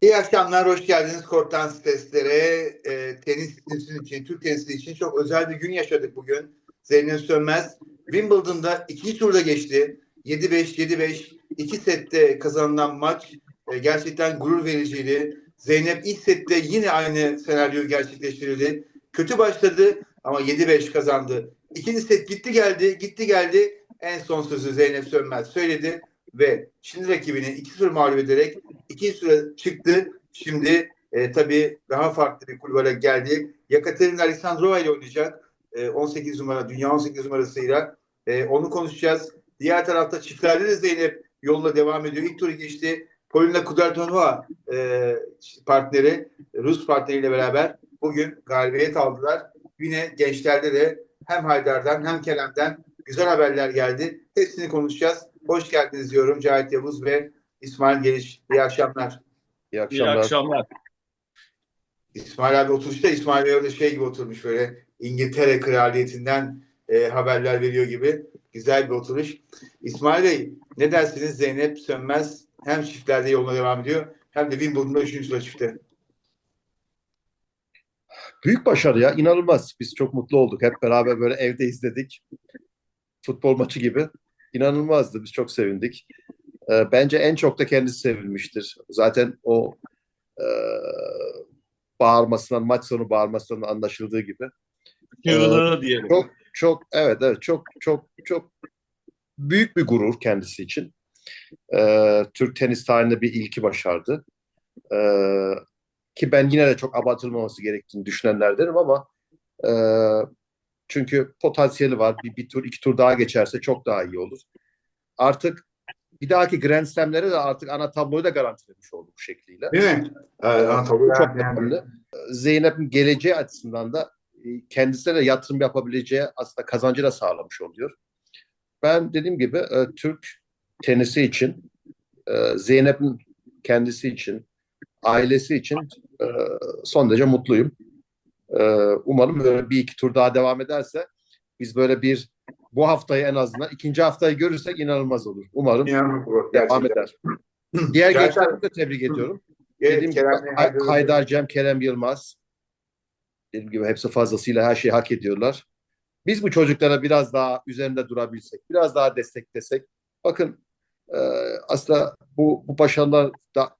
İyi akşamlar, hoş geldiniz Kortan Siteslere. E, tenis için, Türk tenisi için çok özel bir gün yaşadık bugün. Zeynep Sönmez Wimbledon'da ikinci turda geçti. 7-5, 7-5, iki sette kazanılan maç e, gerçekten gurur vericiydi. Zeynep ilk sette yine aynı senaryoyu gerçekleştirdi. Kötü başladı ama 7-5 kazandı. İkinci set gitti geldi, gitti geldi. En son sözü Zeynep Sönmez söyledi ve şimdi rakibini 2-0 mağlup ederek ikinci sıra çıktı. Şimdi e, tabii daha farklı bir kulvara geldi. Yekaterina Alexandrova ile oynayacak. E, 18 numara, dünya 18 numarasıyla. E, onu konuşacağız. Diğer tarafta çiftlerde de Zeynep yolla devam ediyor. İlk turu geçti. Polina Kudertonova e, partneri, Rus partneriyle beraber bugün galibiyet aldılar. Yine gençlerde de hem Haydar'dan hem Kerem'den güzel haberler geldi. Hepsini konuşacağız. Hoş geldiniz diyorum Cahit Yavuz ve İsmail Geliş. İyi akşamlar. İyi İyi akşamlar. akşamlar. İsmail abi oturuşta İsmail Bey orada şey gibi oturmuş böyle İngiltere kraliyetinden e, haberler veriyor gibi. Güzel bir oturuş. İsmail Bey ne dersiniz Zeynep Sönmez hem çiftlerde yoluna devam ediyor hem de Wimbledon'da 3. sıra çıktı. Büyük başarı ya, inanılmaz. Biz çok mutlu olduk. Hep beraber böyle evde izledik. Futbol maçı gibi. İnanılmazdı. Biz çok sevindik. Ee, bence en çok da kendisi sevinmiştir. Zaten o e, bağırmasından, maç sonu bağırmasından anlaşıldığı gibi. Yığılı diyelim. Çok çok evet evet çok çok çok büyük bir gurur kendisi için. Ee, Türk tenis tarihinde bir ilki başardı. Ee, ki ben yine de çok abartılmaması gerektiğini düşünenlerdenim ama e, çünkü potansiyeli var. Bir, bir tur iki tur daha geçerse çok daha iyi olur. Artık bir dahaki Grand Slam'lere de artık ana tabloyu da garantilemiş oldu bu şekliyle. Değil mi? Ee, Anadolu Çok yani- önemli. Zeynep'in geleceği açısından da e, kendisine de yatırım yapabileceği aslında kazancı da sağlamış oluyor. Ben dediğim gibi e, Türk tenisi için, e, Zeynep'in kendisi için, ailesi için e, son derece mutluyum. E, umarım böyle bir iki tur daha devam ederse biz böyle bir bu haftayı en azından ikinci haftayı görürsek inanılmaz olur. Umarım İnanılmaz devam gerçekten. eder. Diğer gençleri de tebrik ediyorum. Evet, Dediğim gibi Haydar, Cem, Kerem Yılmaz. Dediğim gibi hepsi fazlasıyla her şeyi hak ediyorlar. Biz bu çocuklara biraz daha üzerinde durabilsek, biraz daha desteklesek. Bakın e, aslında bu, bu başarılar da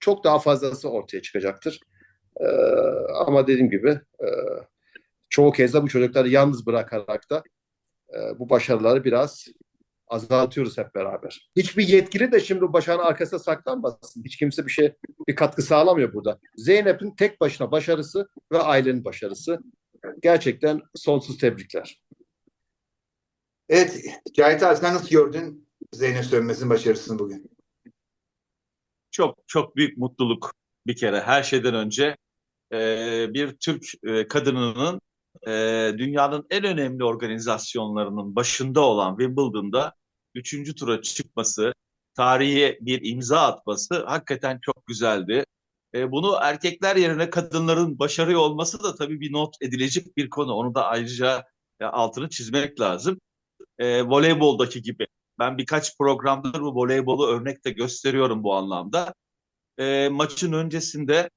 çok daha fazlası ortaya çıkacaktır. E, ama dediğim gibi e, çoğu kez de bu çocukları yalnız bırakarak da e, bu başarıları biraz azaltıyoruz hep beraber. Hiçbir yetkili de şimdi bu başarının arkasında saklanmasın. Hiç kimse bir şey bir katkı sağlamıyor burada. Zeynep'in tek başına başarısı ve ailenin başarısı. Gerçekten sonsuz tebrikler. Evet, Cahit abi sen nasıl gördün Zeynep Sönmez'in başarısını bugün? Çok çok büyük mutluluk bir kere. Her şeyden önce e, bir Türk e, kadınının e, dünyanın en önemli organizasyonlarının başında olan Wimbledon'da üçüncü tura çıkması, tarihe bir imza atması hakikaten çok güzeldi. E, bunu erkekler yerine kadınların başarıyor olması da tabii bir not edilecek bir konu. Onu da ayrıca e, altını çizmek lazım. E, voleyboldaki gibi. Ben birkaç programdır bu voleybolu örnek de gösteriyorum bu anlamda. E, maçın öncesinde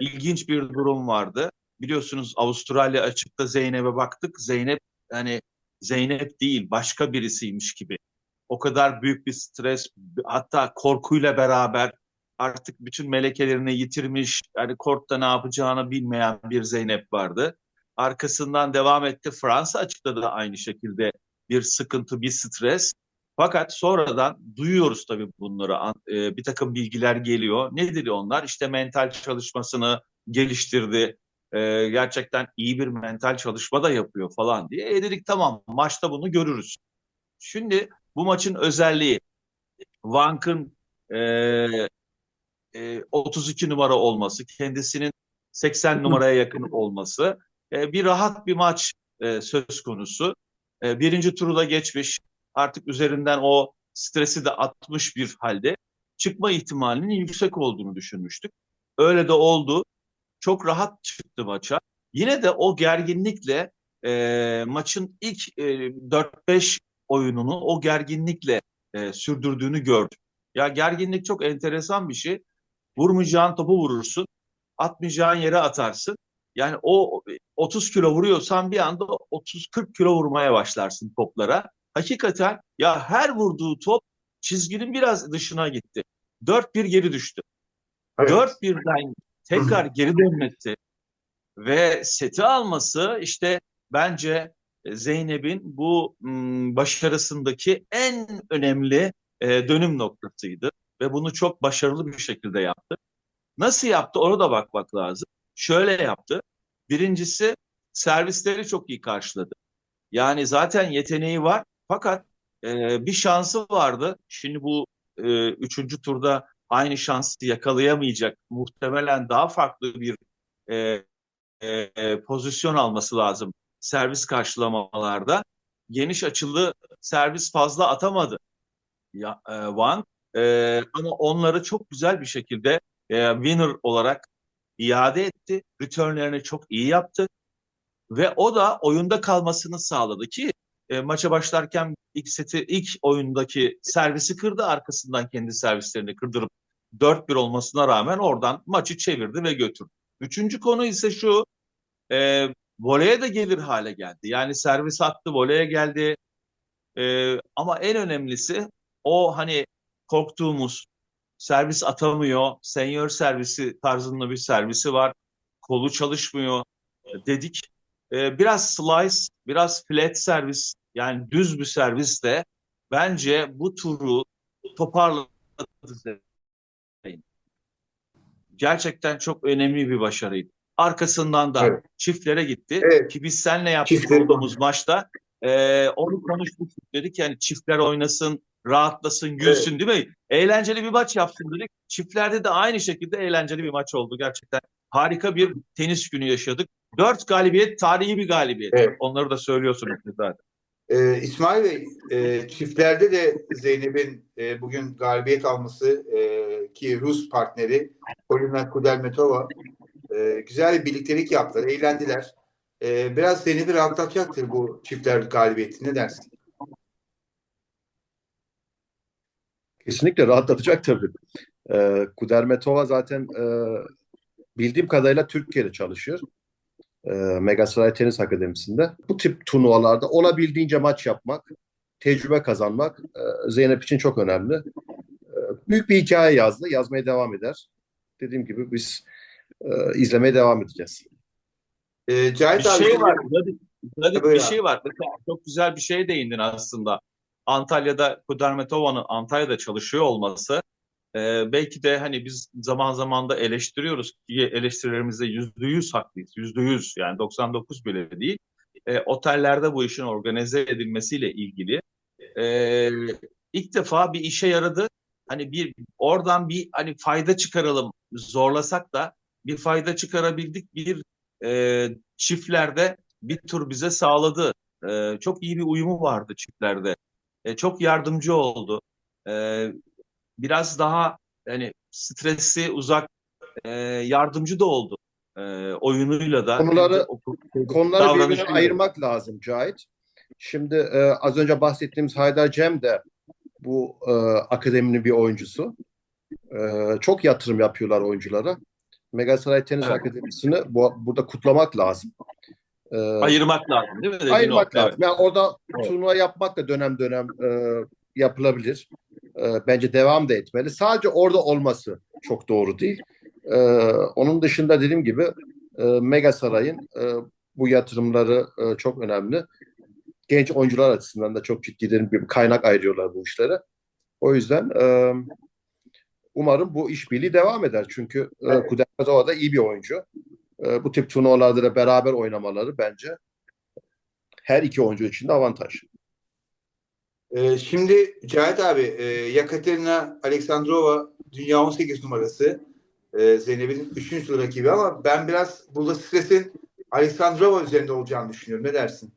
ilginç bir durum vardı. Biliyorsunuz Avustralya açıkta Zeynep'e baktık. Zeynep hani Zeynep değil başka birisiymiş gibi. O kadar büyük bir stres hatta korkuyla beraber artık bütün melekelerini yitirmiş yani kortta ne yapacağını bilmeyen bir Zeynep vardı. Arkasından devam etti. Fransa açıkta da aynı şekilde bir sıkıntı, bir stres. Fakat sonradan duyuyoruz tabii bunları. E, Bir takım bilgiler geliyor. Nedir onlar? İşte mental çalışmasını geliştirdi. E, Gerçekten iyi bir mental çalışma da yapıyor falan diye. E dedik tamam maçta bunu görürüz. Şimdi bu maçın özelliği Vank'ın e, e, 32 numara olması, kendisinin 80 numaraya yakın olması. E, bir rahat bir maç e, söz konusu. E, birinci turu da geçmiş. Artık üzerinden o stresi de atmış bir halde çıkma ihtimalinin yüksek olduğunu düşünmüştük. Öyle de oldu. Çok rahat çıktı maça. Yine de o gerginlikle e, maçın ilk e, 4-5 oyununu o gerginlikle e, sürdürdüğünü gördük. Ya gerginlik çok enteresan bir şey. Vurmayacağın topu vurursun. Atmayacağın yere atarsın. Yani o 30 kilo vuruyorsan bir anda 30-40 kilo vurmaya başlarsın toplara. Hakikaten ya her vurduğu top çizginin biraz dışına gitti. 4-1 geri düştü. Evet. 4-1'den tekrar geri dönmesi ve seti alması işte bence Zeynep'in bu başarısındaki en önemli e, dönüm noktasıydı ve bunu çok başarılı bir şekilde yaptı. Nasıl yaptı ona da bakmak lazım. Şöyle yaptı. Birincisi servisleri çok iyi karşıladı. Yani zaten yeteneği var fakat e, bir şansı vardı. Şimdi bu e, üçüncü turda aynı şansı yakalayamayacak. Muhtemelen daha farklı bir e, e, pozisyon alması lazım servis karşılamalarda. Geniş açılı servis fazla atamadı ya, e, Wang. E, ama onları çok güzel bir şekilde e, winner olarak iade etti. Returnlerini çok iyi yaptı. Ve o da oyunda kalmasını sağladı ki e, maça başlarken ilk seti ilk oyundaki servisi kırdı. Arkasından kendi servislerini kırdırıp 4-1 olmasına rağmen oradan maçı çevirdi ve götürdü. Üçüncü konu ise şu e, voleye de gelir hale geldi. Yani servis attı, voleye geldi. E, ama en önemlisi o hani korktuğumuz servis atamıyor, senior servisi tarzında bir servisi var. Kolu çalışmıyor dedik. E, biraz slice, biraz flat servis yani düz bir servis de bence bu turu toparladı. Gerçekten çok önemli bir başarıydı. Arkasından da Evet. çiftlere gitti. Evet. Ki biz seninle yapmış Çiftleri- olduğumuz maçta e, onu konuşmuştuk. Dedik yani çiftler oynasın, rahatlasın, gülsün değil mi? Eğlenceli bir maç yapsın dedik. Çiftlerde de aynı şekilde eğlenceli bir maç oldu gerçekten. Harika bir tenis günü yaşadık. Dört galibiyet, tarihi bir galibiyet. Evet. Onları da söylüyorsunuz zaten. Ee, İsmail Bey, e, çiftlerde de Zeynep'in e, bugün galibiyet alması e, ki Rus partneri Polina Kudermetova e, güzel bir birliktelik yaptılar, eğlendiler. E, biraz Zeynep'i rahatlatacaktır bu çiftler galibiyeti. Ne dersin? Kesinlikle rahatlatacak tabii. Ee, Kudermetova zaten e, bildiğim kadarıyla Türkiye'de çalışıyor. Ee, Megasaray Tenis Akademisi'nde. Bu tip turnuvalarda olabildiğince maç yapmak, tecrübe kazanmak e, Zeynep için çok önemli. E, büyük bir hikaye yazdı. Yazmaya devam eder. Dediğim gibi biz e, izlemeye devam edeceğiz. E, Cahit Bir abi, şey var. Zadik, Tabii bir şey var. Mesela çok güzel bir şeye değindin aslında. Antalya'da Kudermetova'nın Antalya'da çalışıyor olması e, belki de hani biz zaman zaman da eleştiriyoruz ki eleştirilerimizde yüzde yüz haklıyız. Yüzde yüz yani 99 bile değil. E, otellerde bu işin organize edilmesiyle ilgili e, ilk defa bir işe yaradı. Hani bir oradan bir hani fayda çıkaralım zorlasak da bir fayda çıkarabildik. Bir e, çiftlerde bir tur bize sağladı. E, çok iyi bir uyumu vardı çiftlerde. E, çok yardımcı oldu. E, biraz daha hani stresi uzak e, yardımcı da oldu. E, oyunuyla da. Konuları- Konuları davranışıyla. ayırmak lazım Cahit. Şimdi e, az önce bahsettiğimiz Haydar Cem de bu e, akademinin bir oyuncusu. E, çok yatırım yapıyorlar oyunculara. Megasaray Tenis Evet. Akademisi'ni bu, burada kutlamak lazım. E, Ayırmak lazım değil mi? Ayırmak o. Evet. lazım. Yani orada Evet. turnuva yapmak da dönem dönem e, yapılabilir. E, bence devam da etmeli. Sadece orada olması çok doğru değil. E, onun dışında dediğim gibi e, Megasaray'ın e, bu yatırımları e, çok önemli. Genç oyuncular açısından da çok ciddi dedim bir kaynak ayırıyorlar bu işlere. O yüzden e, umarım bu işbirliği devam eder. Çünkü e, Evet. Kudermetova da iyi bir oyuncu. E, bu tip turnuvalarda da beraber oynamaları bence her iki oyuncu için de avantaj. E, şimdi Cahit abi, e, Yekaterina Aleksandrova dünya 18 numarası. E, Zeynep'in 3. tur rakibi ama ben biraz burada stresin Aleksandrova üzerinde olacağını düşünüyorum. Ne dersin?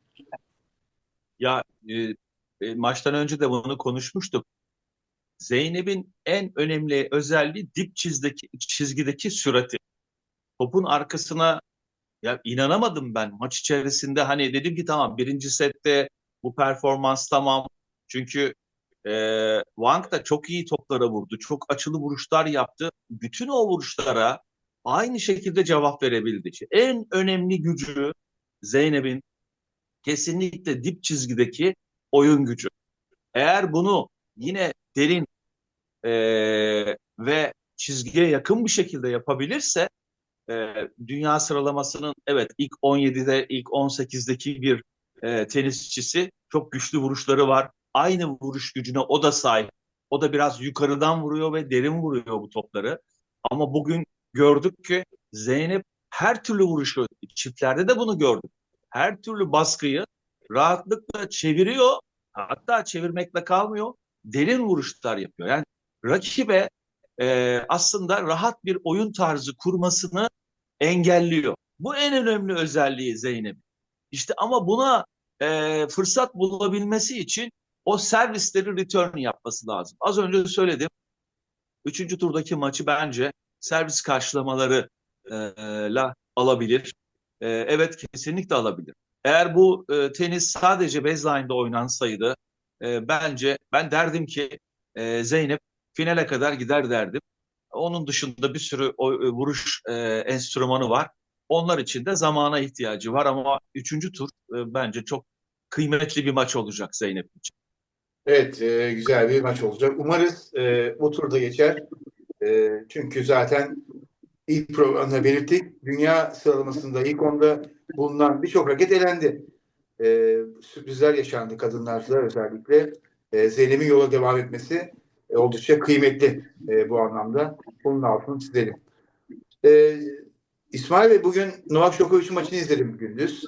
Ya e, e, maçtan önce de bunu konuşmuştuk. Zeynep'in en önemli özelliği dip çizdeki, çizgideki sürati. Topun arkasına ya inanamadım ben maç içerisinde hani dedim ki tamam birinci sette bu performans tamam. Çünkü Ee, Wang da çok iyi toplara vurdu. Çok açılı vuruşlar yaptı. Bütün o vuruşlara aynı şekilde cevap verebildi. En önemli gücü Zeynep'in kesinlikle dip çizgideki oyun gücü. Eğer bunu yine derin eee, ve çizgiye yakın bir şekilde yapabilirse eee, dünya sıralamasının evet ilk 17'de ilk 18'deki bir eee, tenisçisi çok güçlü vuruşları var. Aynı vuruş gücüne o da sahip. O da biraz yukarıdan vuruyor ve derin vuruyor bu topları. Ama bugün gördük ki Zeynep her türlü vuruşu, çiftlerde de bunu gördük. Her türlü baskıyı rahatlıkla çeviriyor. Hatta çevirmekle kalmıyor. Derin vuruşlar yapıyor. Yani rakibe e, aslında rahat bir oyun tarzı kurmasını engelliyor. Bu en önemli özelliği Zeynep. İşte ama buna e, fırsat bulabilmesi için o servisleri return yapması lazım. Az önce söyledim. Üçüncü turdaki maçı bence servis karşılamalarıyla alabilir. E, evet kesinlikle alabilir. Eğer bu e, tenis sadece baseline'da oynansaydı e, bence ben derdim ki e, Zeynep finale kadar gider derdim. Onun dışında bir sürü o, e, vuruş e, enstrümanı var. Onlar için de zamana ihtiyacı var ama üçüncü tur e, bence çok kıymetli bir maç olacak Zeynep için. Evet, e, güzel bir maç olacak. Umarız e, bu turda geçer. E, çünkü zaten ilk programda belirttik. Dünya sıralamasında ilk onda bulunan birçok raket elendi. E, sürprizler yaşandı kadınlarda özellikle. E, Zeynep'in yola devam etmesi e, oldukça kıymetli e, bu anlamda. Bunun altını çizelim. E, İsmail Bey bugün Novak Djokovic maçını izledim gündüz.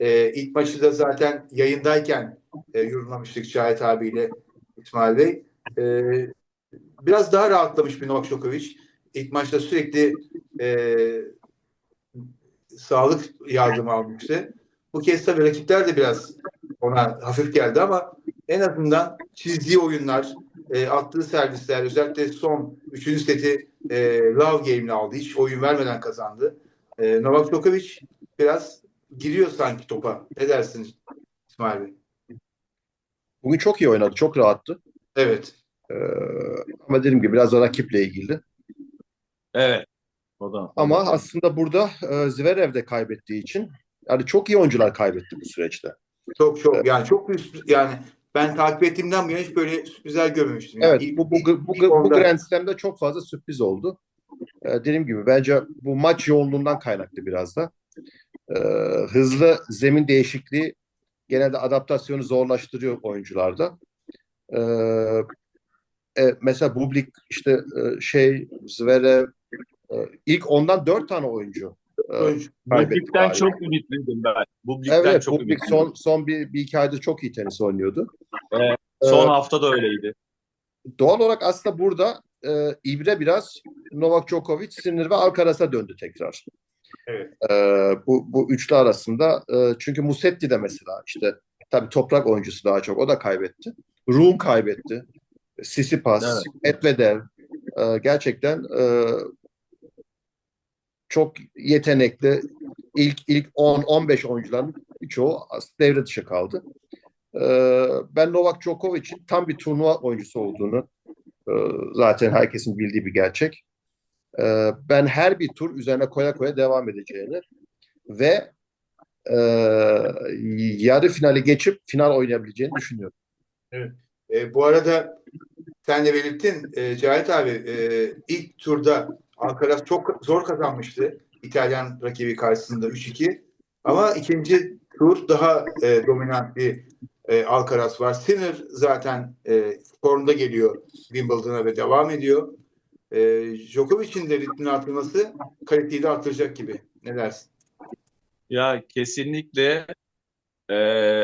E, ilk maçı da zaten yayındayken e, yorumlamıştık Cahit abiyle İsmail Bey. E, biraz daha rahatlamış bir Novak Djokovic. İlk maçta sürekli e, sağlık yardımı almıştı. Bu kez tabii rakipler de biraz ona hafif geldi ama en azından çizdiği oyunlar, e, attığı servisler, özellikle son üçüncü seti e, love game'le aldı. Hiç oyun vermeden kazandı. E, Novak Djokovic biraz giriyor sanki topa. Ne dersin İsmail Bey? Bugün çok iyi oynadı, çok rahattı. Evet. Ee, ama dediğim gibi biraz da rakiple ilgili. Evet. O da. Ama aslında burada e, Zverev de kaybettiği için yani çok iyi oyuncular kaybetti bu süreçte. Çok çok yani çok büyük yani ben takip ettiğimden bu yana hiç böyle sürprizler görmemiştim. Yani Evet, ilk- bu, bu, ilk- bu, bu, onda- Grand Slam'de çok fazla sürpriz oldu. Ee, dediğim gibi bence bu maç yoğunluğundan kaynaklı biraz da. Ee, hızlı zemin değişikliği genelde adaptasyonu zorlaştırıyor oyuncularda. Ee, e, mesela Bublik işte e, şey Zverev e, ilk ondan dört tane oyuncu e. Bublik'ten çok ümitliydim ben. Bublik'ten Evet, çok Bublik son son bir, bir iki aydır çok iyi tenis oynuyordu. Evet, Son Ee, hafta da öyleydi. Doğal olarak aslında burada e, ibre biraz Novak Djokovic, Sinner ve Alcaraz'a döndü tekrar. Evet. E, bu, bu üçlü arasında. E, çünkü Musetti de mesela işte tabii toprak oyuncusu daha çok. O da kaybetti. Rune kaybetti. Tsitsipas, Medvedev e, gerçekten e, çok yetenekli ilk ilk 10-15 oyuncuların birçoğu devre dışı kaldı. Ee, ben Novak Djokovic'in tam bir turnuva oyuncusu olduğunu e, zaten herkesin bildiği bir gerçek. Ee, ben her bir tur üzerine koya koya devam edeceğini ve e, yarı finali geçip final oynayabileceğini düşünüyorum. E, bu arada sen de belirttin e, Cahit abi e, ilk turda Alcaraz çok zor kazanmıştı İtalyan rakibi karşısında 3-2 ama ikinci tur daha e, dominant bir e, Alcaraz var. Sinner zaten e, formda geliyor Wimbledon'a ve devam ediyor. E, Djokovic'in de ritmini artırması kaliteyi de artıracak gibi. Ne dersin? Ya kesinlikle e,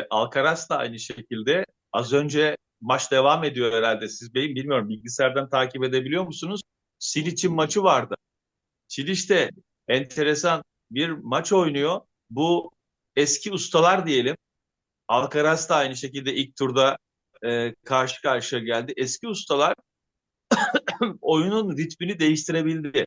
Alcaraz da aynı şekilde. Az önce maç devam ediyor herhalde siz benim bilmiyorum bilgisayardan takip edebiliyor musunuz? Silic'in maçı vardı. Silic de enteresan bir maç oynuyor. Bu eski ustalar diyelim. Alcaraz da aynı şekilde ilk turda e, karşı karşıya geldi. Eski ustalar oyunun ritmini değiştirebildi.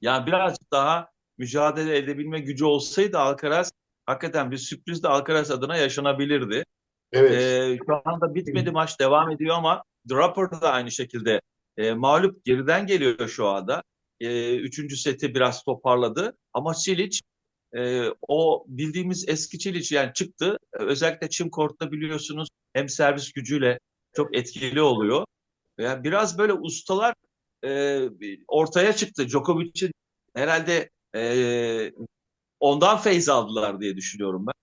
Yani birazcık daha mücadele edebilme gücü olsaydı Alcaraz hakikaten bir sürpriz de Alcaraz adına yaşanabilirdi. Evet. Ee, şu anda bitmedi maç devam ediyor ama Draper da aynı şekilde e, mağlup geriden geliyor şu anda. E, üçüncü seti biraz toparladı ama Çiliç e, o bildiğimiz eski Çiliç yani çıktı. Özellikle çim kortta biliyorsunuz hem servis gücüyle çok etkili oluyor. Yani biraz böyle ustalar e, ortaya çıktı. Djokovic'in herhalde e, ondan feyz aldılar diye düşünüyorum ben.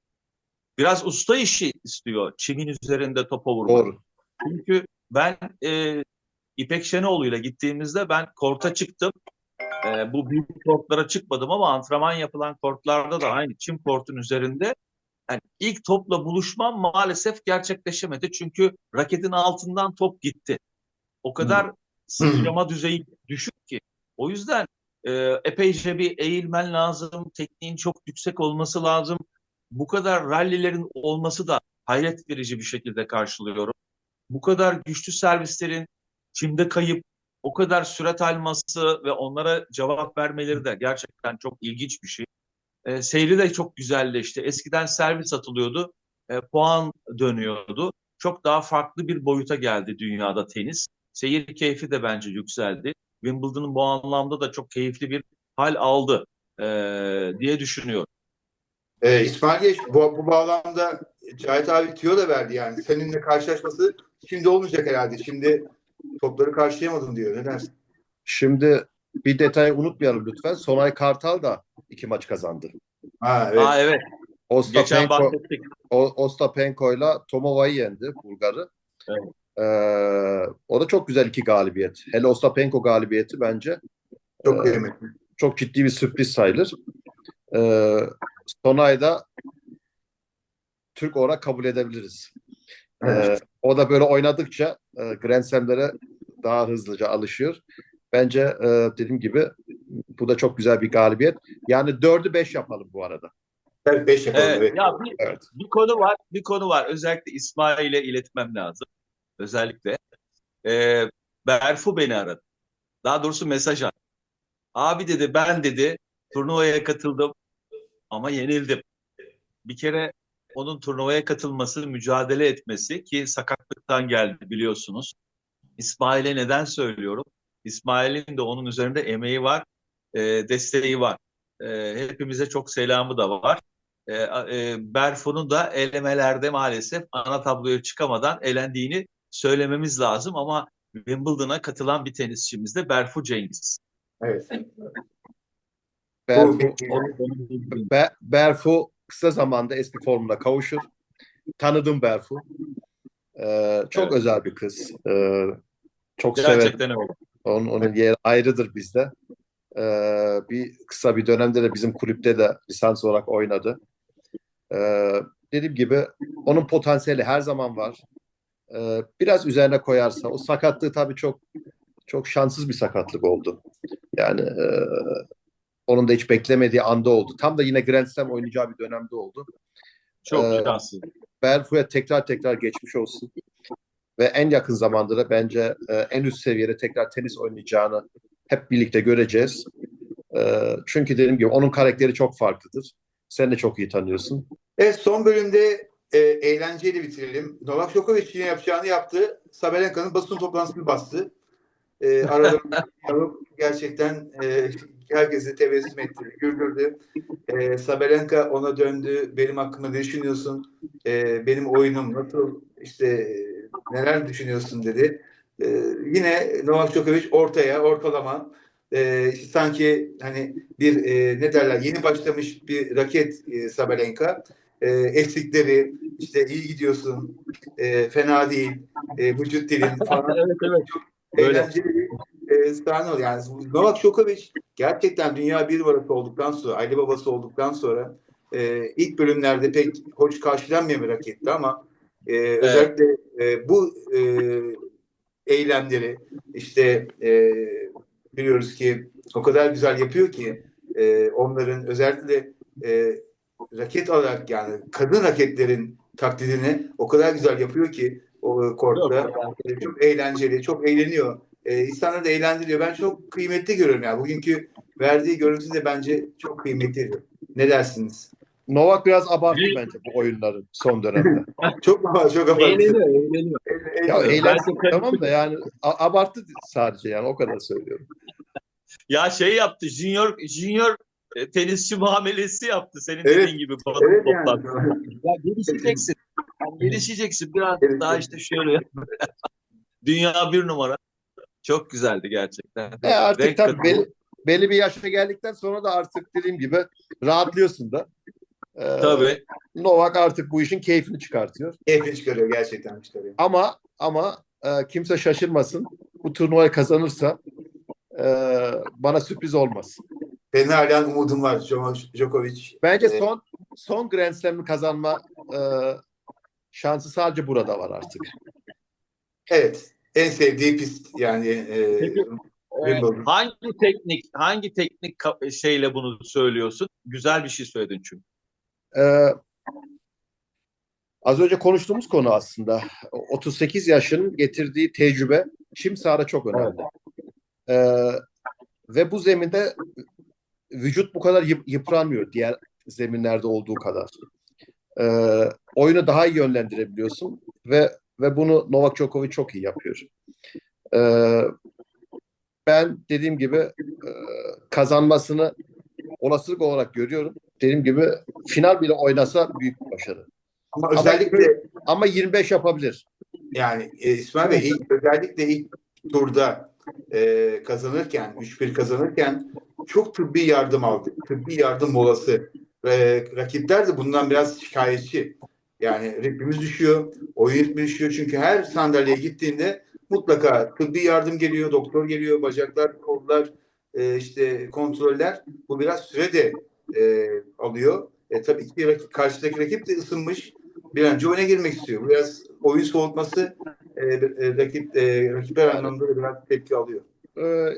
Biraz usta işi istiyor çimin üzerinde topa vurmak. Doğru. Çünkü ben e, İpek Şenoğlu'yla gittiğimizde ben korta çıktım. E, bu büyük kortlara çıkmadım ama antrenman yapılan kortlarda da aynı çim kortun üzerinde yani ilk topla buluşmam maalesef gerçekleşemedi. Çünkü raketin altından top gitti. O kadar sıçrama düzeyi düşük ki. O yüzden e, epeyce bir eğilmen lazım. Tekniğin çok yüksek olması lazım. Bu kadar rallilerin olması da hayret verici bir şekilde karşılıyorum. Bu kadar güçlü servislerin çimde kayıp o kadar sürat alması ve onlara cevap vermeleri de gerçekten çok ilginç bir şey. E, seyri de çok güzelleşti. Eskiden servis atılıyordu, e, puan dönüyordu. Çok daha farklı bir boyuta geldi dünyada tenis. Seyir keyfi de bence yükseldi. Wimbledon'un bu anlamda da çok keyifli bir hal aldı e, diye düşünüyorum. Ee, İsmail Geç bu, bu bağlamda Cahit abi tüyo da verdi yani. Seninle karşılaşması şimdi olmayacak herhalde. Şimdi topları karşılayamadım diyor. Ne dersin? Şimdi bir detayı unutmayalım lütfen. Sonay Kartal da iki maç kazandı. Ha evet. Aa evet, geçen Ostapenko, bahsettik. O- Ostapenko'yla Tomova'yı yendi Bulgar'ı. Evet. Ee, o da çok güzel iki galibiyet. Hele Ostapenko galibiyeti bence Çok Ee, kıymetli. çok ciddi bir sürpriz sayılır. Ee, Sonay'da Türk olarak kabul edebiliriz. Ee, Evet. o da böyle oynadıkça e, Grand Slam'lere daha hızlıca alışıyor. Bence e, dediğim gibi bu da çok güzel bir galibiyet. Yani dördü beş yapalım bu arada. Evet, beş yapalım. Evet, Evet. ya bir, Evet. bir konu var, bir konu var. Özellikle İsmail'e iletmem lazım. Özellikle. Ee, Berfu beni aradı. Daha doğrusu mesaj attı. Abi dedi ben dedi turnuvaya katıldım ama yenildim. Bir kere onun turnuvaya katılması, mücadele etmesi ki sakatlıktan geldi biliyorsunuz. İsmail'e neden söylüyorum? İsmail'in de onun üzerinde emeği var, e, desteği var. E, hepimize çok selamı da var. E, e, Berfu'nun da elemelerde maalesef ana tabloya çıkamadan elendiğini söylememiz lazım ama Wimbledon'a katılan bir tenisçimiz de Berfu Cengiz. evet. Berfu, Berfu kısa zamanda eski formuna kavuşur. Tanıdım Berfu. Ee, çok Evet. özel bir kız. Ee, çok severim. Gerçekten öyle. Onun, onun yeri ayrıdır bizde. Ee, bir kısa bir dönemde de bizim kulüpte de lisans olarak oynadı. Ee, dediğim gibi onun potansiyeli her zaman var. Ee, biraz üzerine koyarsa o sakatlığı tabii çok çok şanssız bir sakatlık oldu. Yani e, onun da hiç beklemediği anda oldu. Tam da yine Grand Slam oynayacağı bir dönemde oldu. Çok Ee, şanssız. Berfu'ya tekrar tekrar geçmiş olsun. Ve en yakın zamanda da bence e, en üst seviyede tekrar tenis oynayacağını hep birlikte göreceğiz. E, çünkü dediğim gibi onun karakteri çok farklıdır. Sen de çok iyi tanıyorsun. Evet son bölümde e, eğlenceyle bitirelim. Novak Djokovic yine yapacağını yaptı. Sabalenka'nın basın toplantısını bastı. E, aralarında gerçekten e, herkesi tebessüm ettirdi, güldürdü. E, Sabalenka ona döndü. Benim hakkımda ne düşünüyorsun? E, benim oyunum nasıl? İşte neler düşünüyorsun dedi. E, yine Novak Djokovic ortaya, ortalama. E, sanki hani bir e, ne derler yeni başlamış bir raket e, Sabalenka. E, eksikleri işte iyi gidiyorsun, e, fena değil, e, vücut dilin falan evet evet. Öyle. eğlenceli bir e, sahne oldu. Yani Novak Djokovic gerçekten dünya bir numarası olduktan sonra, aile babası olduktan sonra e, ilk bölümlerde pek hoş karşılanmayan bir raketti ama e, özellikle e, bu e, eylemleri işte e, biliyoruz ki o kadar güzel yapıyor ki e, onların özellikle e, raket olarak yani kadın raketlerin taklidini o kadar güzel yapıyor ki o kortta. Çok eğlenceli, çok eğleniyor. E, insanları da eğlendiriyor. Ben çok kıymetli görüyorum yani. Bugünkü verdiği görüntü de bence çok kıymetli. Ne dersiniz? Novak biraz abarttı bence bu oyunları son dönemde. Çok çok abartı. Eğleniyor, eğleniyor. ya Eğleniyor. eğlensin tamam da yani abarttı sadece yani o kadar söylüyorum. Ya şey yaptı, junior junior tenisçi muamelesi yaptı senin Evet. dediğin gibi basın Evet yani. Ya gelişeceksin. Yani gelişeceksin biraz Evet, daha işte şöyle. Dünya bir numara. Çok güzeldi gerçekten. E artık Renk tabii belli, belli bir yaşa geldikten sonra da artık dediğim gibi rahatlıyorsun da. Ee, Tabii. Novak artık bu işin keyfini çıkartıyor. Keyfini çıkarıyor gerçekten çıkarıyor. Ama ama e, kimse şaşırmasın. Bu turnuvayı kazanırsa e, bana sürpriz olmaz. Benim hala umudum var Djo- Djokovic. Bence Evet. son son Grand Slam'ı kazanma e, şansı sadece burada var artık. Evet. En sevdiği pist yani e, Peki, Ee, Wimbledon. hangi teknik hangi teknik şeyle bunu söylüyorsun? Güzel bir şey söyledin çünkü. Ee, az önce konuştuğumuz konu aslında. 38 yaşın getirdiği tecrübe çim sahada çok önemli. Ee, ve bu zeminde vücut bu kadar yıp- yıpranmıyor diğer zeminlerde olduğu kadar. Ee, oyunu daha iyi yönlendirebiliyorsun ve ve bunu Novak Djokovic çok iyi yapıyor. Ee, ben dediğim gibi e, kazanmasını olasılık olarak görüyorum. Dediğim gibi final bile oynasa büyük bir başarı. Ama Ama- özellikle Ama 25 yapabilir. yani e, İsmail Bey ilk, özellikle ilk turda e, kazanırken 3-1 kazanırken çok tıbbi yardım aldı. Tıbbi yardım molası. E, rakipler de bundan biraz şikayetçi. Yani ritmimiz düşüyor, oyun ritmi düşüyor. Çünkü her sandalyeye gittiğinde mutlaka tıbbi yardım geliyor, doktor geliyor, bacaklar, kollar, e, işte kontroller. Bu biraz süre de e, alıyor. E, tabii ki rakip, karşıdaki rakip de ısınmış. Bir an önce oyuna girmek istiyor. Biraz oyun soğutması e, e, rakip e, rakipler anlamında da biraz tepki alıyor. Ee,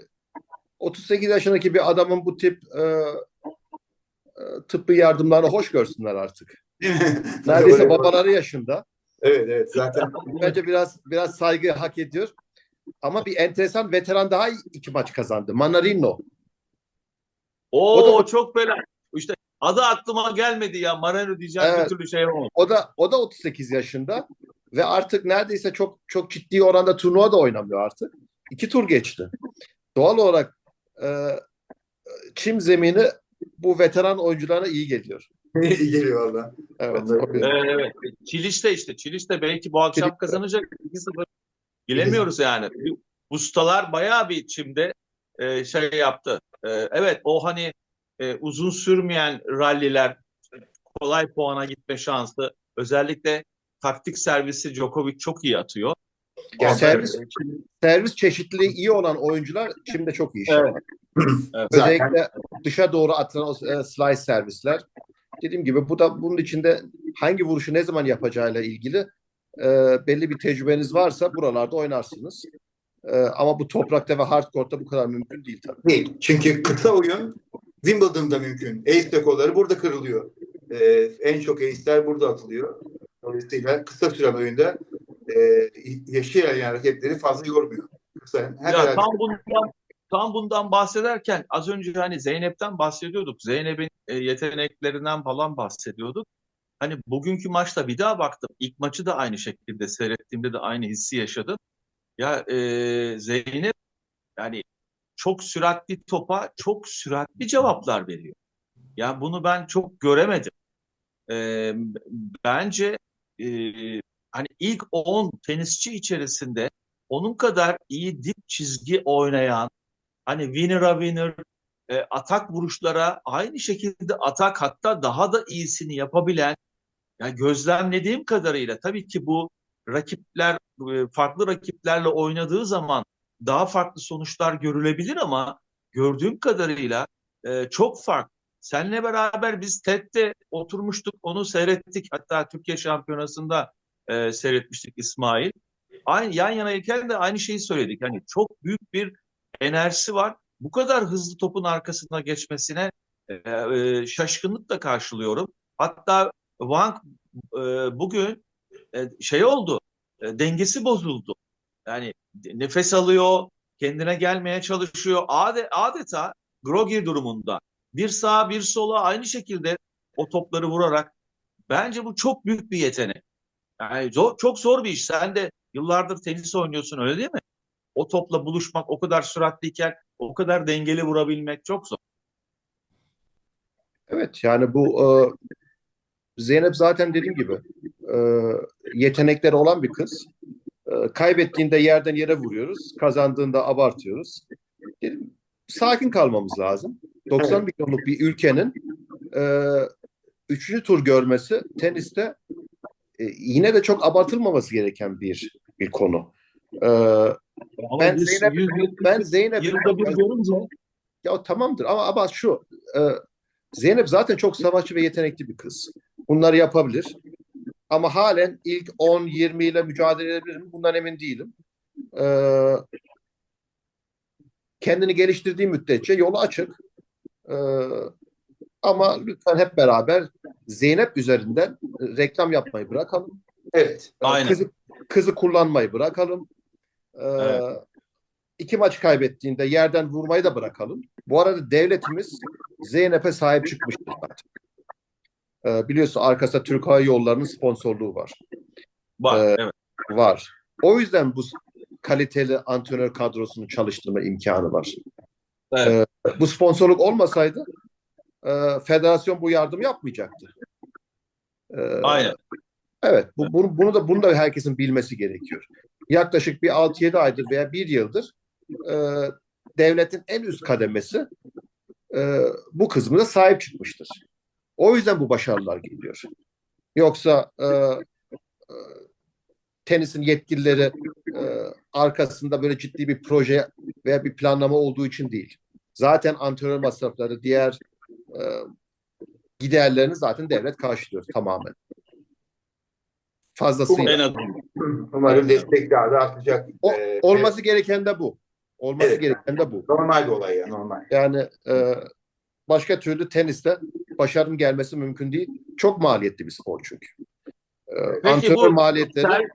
38 yaşındaki bir adamın bu tip e, e, tıbbi yardımlarını hoş görsünler artık. Değil mi? Neredeyse babaları yaşında. Evet evet zaten Bence biraz biraz saygı hak ediyor. Ama bir enteresan veteran daha iki maç kazandı. Manarino. Oo O da- çok bela. İşte adı aklıma gelmedi ya. Marano diyeceğim Evet. bir türlü şey olmadı. O da o da 38 yaşında ve artık neredeyse çok çok ciddi oranda turnuva da oynamıyor artık. İki tur geçti. Doğal olarak e, çim zemini bu veteran oyuncularına iyi geliyor. iyi geliyor valla. Evet. Ee, Evet. Çiliş'te işte. Çiliş'te belki bu akşam Çiliş'te. kazanacak. 2-0. Bilemiyoruz yani. Ustalar bayağı bir çimde e, şey yaptı. E, evet o hani e, uzun sürmeyen ralliler kolay puana gitme şansı. Özellikle taktik servisi Djokovic çok iyi atıyor. Yani servis- E, Çin- servis çeşitliliği iyi olan oyuncular şimdi çok iyi Evet. Evet. Özellikle dışa doğru atılan o e, slice servisler. Dediğim gibi bu da bunun içinde hangi vuruşu ne zaman yapacağıyla ilgili e, belli bir tecrübeniz varsa buralarda oynarsınız. E, ama bu toprakta ve hardcore'da bu kadar mümkün değil tabii. Değil. Çünkü kısa oyun Wimbledon'da mümkün. Ace rekorları burada kırılıyor. Ee, en çok ace'ler burada atılıyor. Dolayısıyla kısa süren oyunda e, yaşayan rakipleri fazla yormuyor. Kısa, hem Ya tam bundan tam bundan bahsederken az önce hani Zeynep'ten bahsediyorduk. Zeynep'in e, yeteneklerinden falan bahsediyorduk. Hani bugünkü maçta bir daha baktım. İlk maçı da aynı şekilde seyrettiğimde de aynı hissi yaşadım. Ya e, Zeynep yani çok süratli topa çok süratli cevaplar veriyor. Ya bunu ben çok göremedim. E, bence e, hani ilk 10 tenisçi içerisinde onun kadar iyi dip çizgi oynayan, hani winner'a winner, e, atak vuruşlara aynı şekilde atak hatta daha da iyisini yapabilen, ya gözlemlediğim kadarıyla tabii ki bu rakipler farklı rakiplerle oynadığı zaman daha farklı sonuçlar görülebilir ama gördüğüm kadarıyla e, çok farklı. Seninle beraber biz TED'de oturmuştuk, onu seyrettik. Hatta Türkiye Şampiyonası'nda e, seyretmiştik İsmail aynı yan yanayken de aynı şeyi söyledik. Hani çok büyük bir enerjisi var. Bu kadar hızlı topun arkasına geçmesine e, e, şaşkınlıkla karşılıyorum. Hatta Wang e, bugün e, şey oldu. e, dengesi bozuldu. Yani nefes alıyor, kendine gelmeye çalışıyor. Ade, adeta groggy durumunda. Bir sağa bir sola aynı şekilde o topları vurarak bence bu çok büyük bir yetenek. Yani zor, çok zor bir iş. Sen de yıllardır tenis oynuyorsun öyle değil mi? O topla buluşmak o kadar süratliyken o kadar dengeli vurabilmek çok zor. Evet yani bu e, Zeynep zaten dediğim gibi e, yetenekleri olan bir kız. E, kaybettiğinde yerden yere vuruyoruz. Kazandığında abartıyoruz. Dedim, sakin kalmamız lazım. 90 milyonluk bir ülkenin e, üçüncü tur görmesi teniste e, yine de çok abartılmaması gereken bir bir konu. E, Ama Ben Zeynep- ben Zeynep yılda bir görünce Ya tamamdır ama ama şu e, Zeynep zaten çok savaşçı ve yetenekli bir kız. Bunları yapabilir. Ama halen ilk 10-20 ile mücadele edebilir mi? Bundan emin değilim. E, kendini geliştirdiği müddetçe yolu açık. E, ama lütfen hep beraber Zeynep üzerinden reklam yapmayı bırakalım. Evet. Aynen. Kızı, kızı kullanmayı bırakalım. E, Evet. iki maç kaybettiğinde yerden vurmayı da bırakalım. Bu arada devletimiz Zeynep'e sahip çıkmıştır zaten. Ee, biliyorsun arkasında Türk Hava Yolları'nın sponsorluğu var. var. Ee, evet. Var. O yüzden bu kaliteli antrenör kadrosunu çalıştırma imkanı var. Evet. Ee, bu sponsorluk olmasaydı e, federasyon bu yardım yapmayacaktı. Ee, Aynen. Evet, bu, bunu, bunu da bunu da herkesin bilmesi gerekiyor. Yaklaşık bir 6-7 aydır veya bir yıldır e, devletin en üst kademesi e, bu kısmına sahip çıkmıştır. O yüzden bu başarılar geliyor. Yoksa e, e, tenisin yetkilileri e, arkasında böyle ciddi bir proje veya bir planlama olduğu için değil. Zaten antrenör masrafları, diğer e, giderlerini zaten devlet karşılıyor tamamen. Fazlasıyla. En azından. Umarım destek daha da artacak. O- Ee, olması gereken de bu. Olması Evet. gereken de bu. Normal bir olay ya normal. Yani e, başka türlü teniste başarının gelmesi mümkün değil. Çok maliyetli bir spor çünkü. E, Peki antrenör bu- maliyetleri Sen-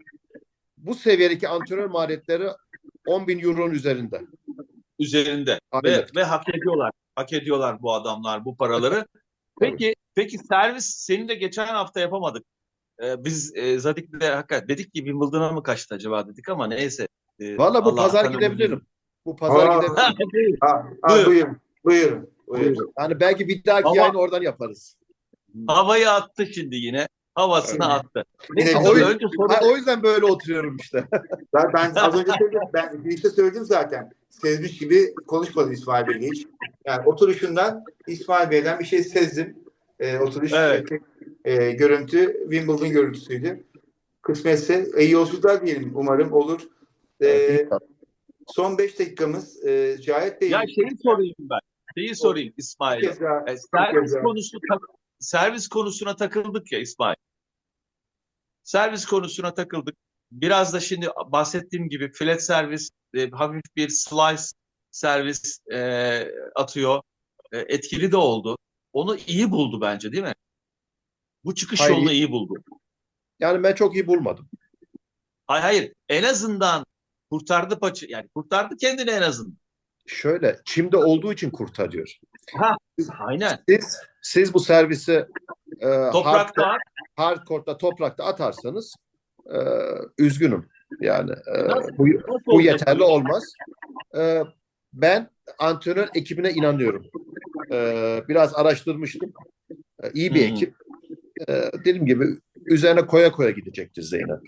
bu seviyedeki antrenör maliyetleri 10 bin euronun üzerinde. Üzerinde ve, ve hak ediyorlar. Hak ediyorlar bu adamlar bu paraları. Peki peki servis senin de geçen hafta yapamadık. Ee, biz e, Zadik'le hakikaten dedik ki Wimbledon'a mı kaçtı acaba dedik ama neyse. Ee, Valla bu Allah pazar gidebilirim. Bu pazar Aa. gidebilirim. Ha, ha, Buyur. buyurun. Buyurun. Buyurun. Yani belki bir dahaki Ama- yayını oradan yaparız. Havayı attı şimdi yine. Havasını Evet. attı. Yine bizim- önce soru- o yüzden böyle oturuyorum işte. Ben, ben az önce söyledim. Ben girişte söyledim zaten. Sezmiş gibi konuşmadı İsmail Bey hiç. Yani oturuşundan İsmail Bey'den bir şey sezdim. Ee, oturuş Evet. e, görüntü Wimbledon görüntüsüydü. Kısmetse iyi yolculuklar diyelim. Umarım olur. Ee, son 5 dakikamız e, Cahit Bey. ya şeyi sorayım ben. Şeyi sorayım İsmail'e. E, servis konusu servis konusuna takıldık ya İsmail. Servis konusuna takıldık. Biraz da şimdi bahsettiğim gibi flat servis, e, hafif bir slice servis e, atıyor. E, etkili de oldu. Onu iyi buldu bence değil mi? Bu çıkış Hayır. yolunu iyi buldu. Yani ben çok iyi bulmadım. Hayır hayır. En azından kurtardı paçı. Yani kurtardı kendini en azından. Şöyle, çimde olduğu için kurtarıyor. Aynen. Siz siz bu servisi e, Toprakta hard toprakta atarsanız e, üzgünüm. Yani e, bu, bu yeterli olmaz. E, ben antrenör ekibine inanıyorum. E, biraz araştırmıştım. E, iyi bir Hmm. ekip. E, dediğim gibi üzerine koya koya gidecektir Zeynep.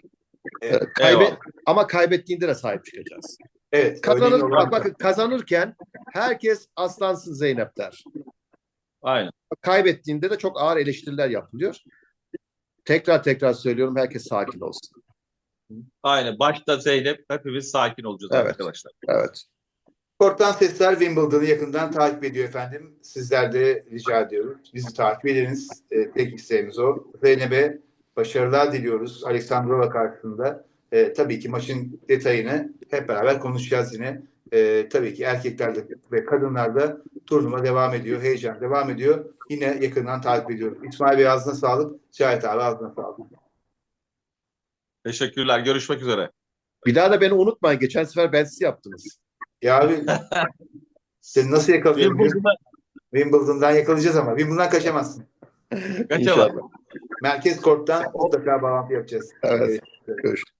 E, Evet. kaybe- Eyvallah. ama kaybettiğinde de sahip çıkacağız. Evet. Kazanır, bak, bakın kazanırken herkes aslansın Zeynep der. Aynen. Kaybettiğinde de çok ağır eleştiriler yapılıyor. Tekrar tekrar söylüyorum herkes sakin olsun. Aynen. Başta Zeynep hepimiz sakin olacağız Evet. arkadaşlar. Evet. Korktan Sesler Wimbledon'ı yakından takip ediyor efendim. Sizler de rica ediyoruz. Bizi takip ediniz. E, tek isteğimiz o. Zeynep'e başarılar diliyoruz Aleksandrova karşısında. E, tabii ki maçın detayını hep beraber konuşacağız yine. E, tabii ki erkeklerde ve kadınlarda turnuva devam ediyor. Heyecan devam ediyor. Yine yakından takip ediyoruz. İsmail Bey ağzına sağlık. Cahit abi ağzına sağlık. Teşekkürler. Görüşmek üzere. Bir daha da beni unutmayın. Geçen sefer ben siz yaptınız. Ya abi seni nasıl yakalayabilirim? Wimbledon'a Wimbledon'dan yakalayacağız ama. Wimbledon'dan kaçamazsın. Kaça İnşallah. var? Merkez Kort'tan mutlaka bağlantı yapacağız. Evet. Görüşürüz.